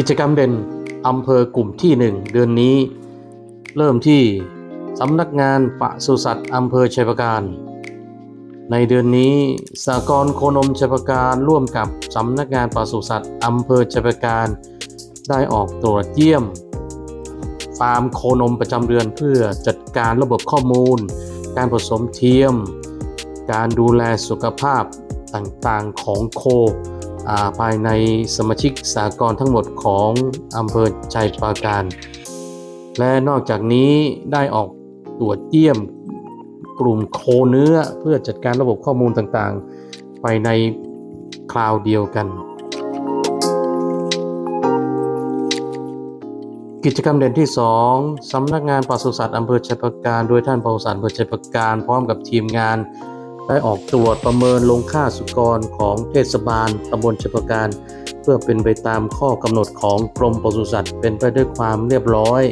กิจกรรมเด่นอำเภอกลุ่มที่ 1 เดือนนี้ เริ่มที่สำนักงานปศุสัตว์อำเภอชัยประการ ในเดือนนี้สากรโคนมชัยประการร่วมกับสำนักงานปศุสัตว์อำเภอชัยประการ ได้ออกตรวจเยี่ยม ฟาร์มโคนมประจำเดือนเพื่อจัดการระบบข้อมูล การผสมเทียม การดูแลสุขภาพต่างๆของโค ภายในสมาชิกสากลทั้งหมดของอำเภอชัยปราการ และนอกจากนี้ได้ออกตรวจเยี่ยมกลุ่มโคเนื้อเพื่อจัดการระบบข้อมูลต่างๆ ไปในคราวเดียวกัน กิจกรรมเด่นที่ 2สำนักงานปศุสัตว์อำเภอชัยปราการ โดยท่านปศุสัตว์อำเภอชัยปราการ พร้อมกับทีมงาน ได้ออกตรวจประเมินลงค่าสุกรของเทศบาลตำบลชัยปราการ เพื่อเป็นไปตามข้อกำหนดของกรมปศุสัตว์ เป็นไปด้วยความเรียบร้อย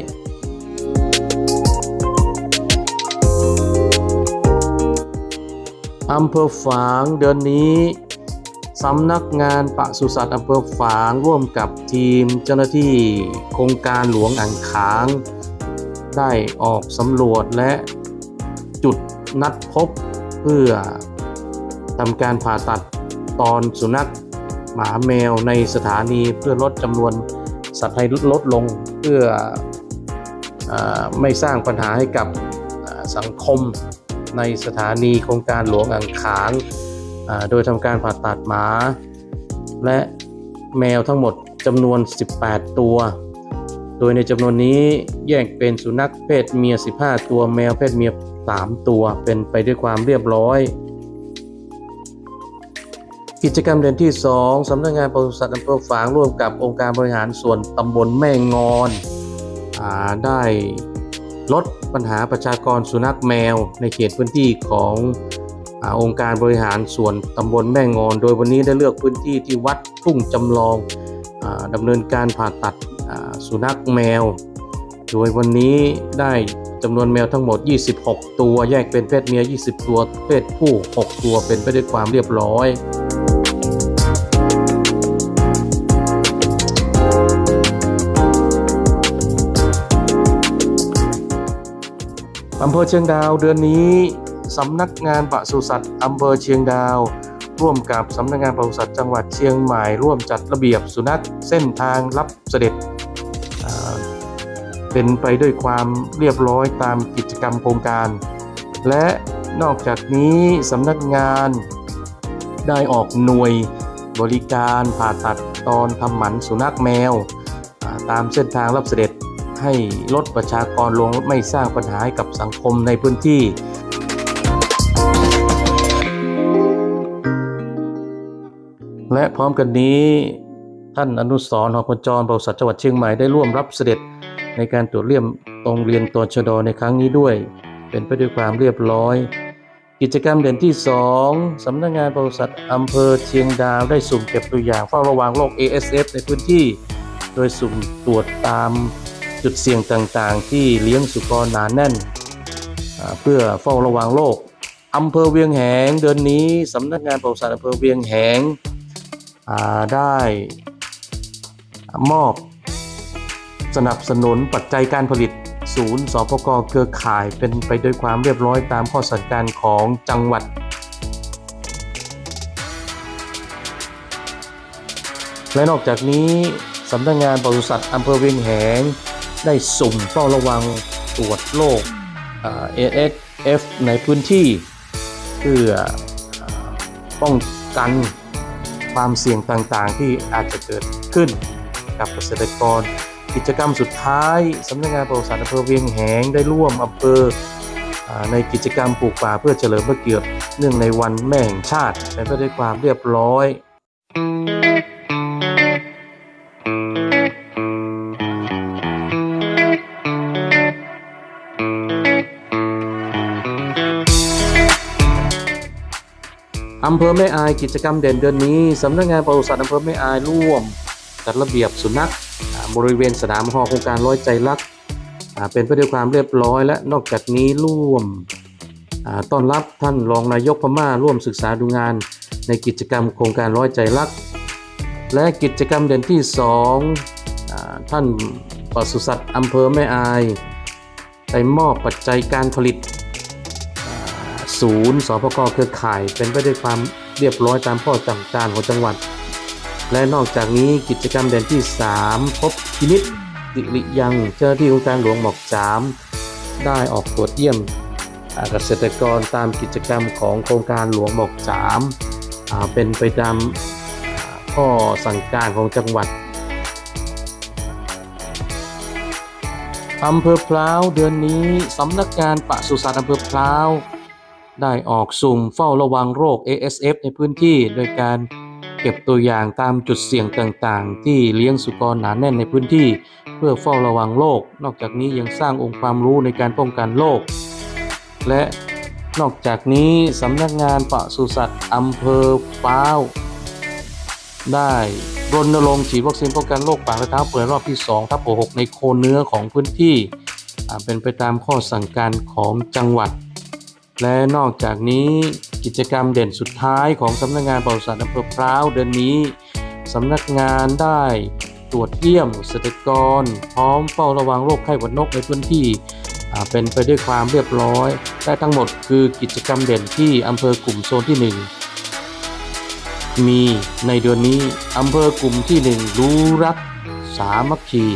อำเภอฝางเดือนนี้สำนักงานปศุสัตว์อำเภอฝางร่วมกับทีมเจ้าหน้าที่โครงการหลวงอ่างขาง ได้ออกสำรวจและจุดนัดพบ เพื่อทำการผ่าตัดตอนสุนัขหมาแมวในสถานีเพื่อลดจำนวนสัตว์ให้ลดลงเพื่ออไม่สร้างปัญหาให้กับสังคมในสถานีโครงการหลวงอ่างขาง โดยทำการผ่าตัดหมา และแมวทั้งหมดจำนวน 18 ตัว โดยในจำนวนนี้แยกเป็นสุนัขเพศเมีย 15 ตัว แมวเพศเมีย 3 ตัวเป็นไปด้วยความเรียบร้อย กิจกรรมเด่นที่ 2 สำนักงานปศุสัตว์อำเภอฝางร่วมกับองค์การบริหารส่วนตำบลแม่งอนอได้ลดปัญหาประชากรสุนัขแมว ในเขตพื้นที่ของอองค์การบริหารส่วนตำบลแม่งอน โดยวันนี้ได้เลือกพื้นที่ที่วัดทุ่งจำลองอดำเนินการผ่าตัดสุนัขแมว โดยวันนี้ได้ จำนวนแมวทั้งหมด 26 ตัว แยกเป็นเพศเมีย 20 ตัว เพศผู้ 6 ตัวเป็นไปด้วยความเรียบร้อยอำเภอเชียงดาวเดือนนี้สำนักงานปศุสัตว์อำเภอเชียงดาว ร่วมกับสำนักงานปศุสัตว์จังหวัดเชียงใหม่ร่วมจัดระเบียบสุนัขเส้นทางรับเสด็จ เป็นไปด้วยความเรียบร้อยตามกิจกรรมโครงการ และนอกจากนี้สำนักงานได้ออกหน่วยบริการผ่าตัดตอนทำหมันสุนัขแมว ตามเส้นทางรับเสด็จให้ลดประชากรลงไม่สร้างปัญหาให้กับสังคมในพื้นที่และพร้อมกันนี้ท่านอนุสรหอพจรบริษัทจังหวัดเชียงใหม่ได้ร่วมรับเสด็จ ในการตรวจเลี่ยมโรงเรียนตชดในครั้งนี้ด้วย เป็นไปด้วยความเรียบร้อย กิจกรรมเด่นที่ 2 สำนักงานบริษัทอำเภอเชียงดาวได้สุ่มเก็บตัวอย่างเฝ้าระวังโรค ASF ในพื้นที่ โดยสุ่มตรวจตามจุดเสี่ยงต่างๆ ที่เลี้ยงสุกรหนานแน่น เพื่อเฝ้าระวังโรคอำเภอเวียงแหงเดือนนี้สำนักงานบริษัทอำเภอเวียงแหงได้มอบ สนับสนุนปัจจัยการผลิต ศูนย์สปกเครือข่ายเป็นไปด้วยความเรียบร้อยตามข้อสั่งการของจังหวัดและนอกจากนี้สำนักงานปศุสัตว์อำเภอเวียงแหง ได้สุ่มเฝ้าระวังตรวจโรคเอ่า ASF ในพื้นที่ เพื่อป้องกันความเสี่ยงต่างๆ ที่อาจจะเกิดขึ้นกับเกษตรกร กิจกรรมสุดท้ายสำนักงานปศุสัตว์อำเภอเวียงแหงได้ร่วมอำเภอในกิจกรรมปลูกป่าเพื่อเฉลิมพระเกียรติเนื่องในวันแม่แห่งชาติเป็นไปด้วยความเรียบร้อย อำเภอแม่อายกิจกรรมเด่นเดือนนี้สำนักงานปศุสัตว์อำเภอแม่อายร่วมจัดระเบียบสุนัข บริเวณสนามหอโครงการร้อยใจรักเป็นไปด้วยความเรียบร้อย และนอกจากนี้ร่วมต้อนรับท่านรองนายกพม่าร่วมศึกษาดูงานในกิจกรรมโครงการร้อยใจรัก และกิจกรรมเด่นที่ 2 ท่านปศุสัตว์อำเภอแม่อายได้มอบปัจจัยการผลิตศูนย์สพกเครือข่าย เป็นไปด้วยความเรียบร้อยตามข้อสั่งการของจังหวัด และนอกจากนี้กิจกรรมเด่นที่ 3 พบพินิษสิริยังเจ้าหน้าที่องค์การหลวงหมอกจามได้ออกตรวจเยี่ยมเกษตรกรตามกิจกรรมของโครงการหลวงหมอกจามเป็นไปตามข้อสั่งการของจังหวัดอำเภอพร้าวเดือนนี้สำนักงานปศุสัตว์อำเภอพร้าวได้ออกสุ่มเฝ้าระวังโรค ASF ในพื้นที่โดยการ เก็บตัวอย่างตามจุดเสี่ยงต่างๆ ที่เลี้ยงสุกรหนาแน่นในพื้นที่ เพื่อเฝ้าระวังโรคนอกจากนี้ยังสร้างองค์ความรู้ในการป้องกันโรคและนอกจากนี้สำนักงานปศุสัตว์อำเภอพร้าว ได้รณรงค์ฉีดวัคซีนป้องกันโรคปากและเท้าเปื่อยรอบที่2ทับ6ในโคเนื้อของพื้นที่เป็นไปตามข้อสั่งการของจังหวัด และนอกจากนี้ กิจกรรมเด่นสุดท้ายของสำนักงานปศุสัตว์อำเภอพร้าวเดือนนี้สำนักงานได้ตรวจเยี่ยมเกษตรกร พร้อมเฝ้าระวังโรคไข้หวัดนกในพื้นที่เป็นไปด้วยความเรียบร้อยและทั้งหมดคือกิจกรรมเด่นที่อำเภอกลุ่มโซนที่หนึ่งมีในเดือนนี้อำเภอกลุ่มที่หนึ่งรู้รักสามัคคี